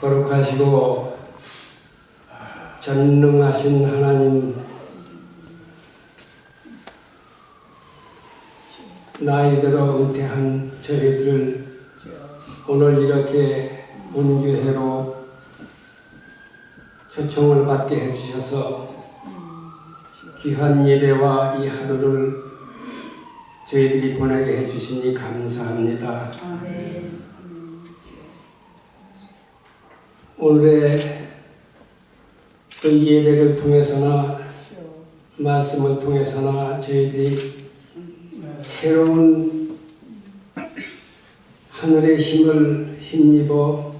거룩하시고 전능하신 하나님 나이 들어 은퇴한 저희들을 오늘 이렇게 문교회로 초청을 받게 해주셔서 귀한 예배와 이 하루를 저희들이 보내게 해주시니 감사합니다. 오늘의 그 예배를 통해서나 말씀을 통해서나 저희들이 새로운 하늘의 힘을 힘입어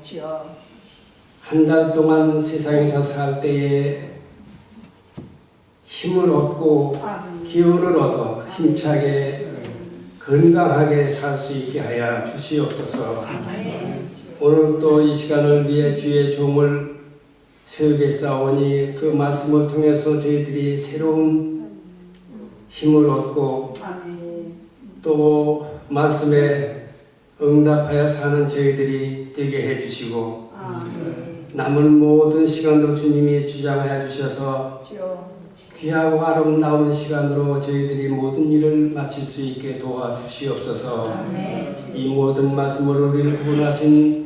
한 달 동안 세상에서 살 때에 힘을 얻고 기운을 얻어 힘차게 건강하게 살 수 있게 하여 주시옵소서. 오늘 또 이 시간을 위해 주의 종을 세우겠사오니 그 말씀을 통해서 저희들이 새로운 힘을 얻고 또 말씀에 응답하여 사는 저희들이 되게 해주시고 남은 모든 시간도 주님이 주장하여 주셔서 귀하고 아름다운 시간으로 저희들이 모든 일을 마칠 수 있게 도와주시옵소서. 이 모든 말씀을 우리를 구원하신